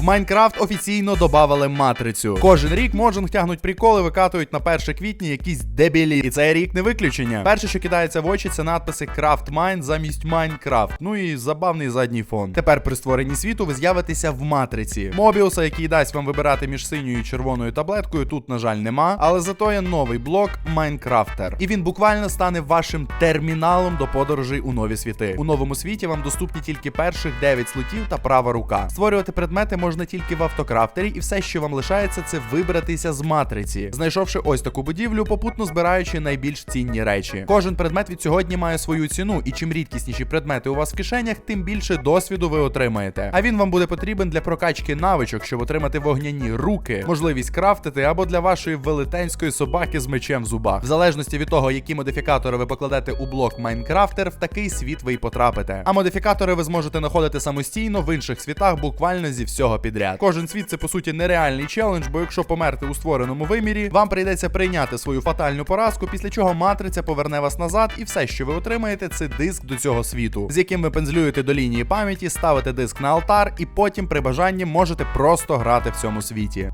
В Майнкрафт офіційно додавали матрицю. Кожен рік Моджинг тягнуть приколи, викатують на 1 квітня якісь дебілі. І цей рік не виключення. Перше, що кидається в очі, це надписи Craft Mine замість Майнкрафт. Ну і забавний задній фон. Тепер при створенні світу ви з'явитеся в матриці. Мобіуса, який дасть вам вибирати між синьою і червоною таблеткою, тут, на жаль, нема. Але зато є новий блок Майнкрафтер. І він буквально стане вашим терміналом до подорожей у нові світи. У новому світі вам доступні тільки перших 9 слотів та права рука. Створювати предмети можна тільки в автокрафтері, і все, що вам лишається, це вибратися з матриці, знайшовши ось таку будівлю, попутно збираючи найбільш цінні речі. Кожен предмет від сьогодні має свою ціну, і чим рідкісніші предмети у вас в кишенях, тим більше досвіду ви отримаєте. А він вам буде потрібен для прокачки навичок, щоб отримати вогняні руки, можливість крафтити або для вашої велетенської собаки з мечем в зубах. В залежності від того, які модифікатори ви покладете у блок Майнкрафтер, в такий світ ви й потрапите. А модифікатори ви зможете знаходити самостійно в інших світах, буквально зі всього підряд. Кожен світ це по суті нереальний челендж, бо якщо померти у створеному вимірі, вам прийдеться прийняти свою фатальну поразку, після чого матриця поверне вас назад, і все, що ви отримаєте, це диск до цього світу, з яким ви пензлюєте до лінії пам'яті, ставите диск на алтар, і потім при бажанні можете просто грати в цьому світі.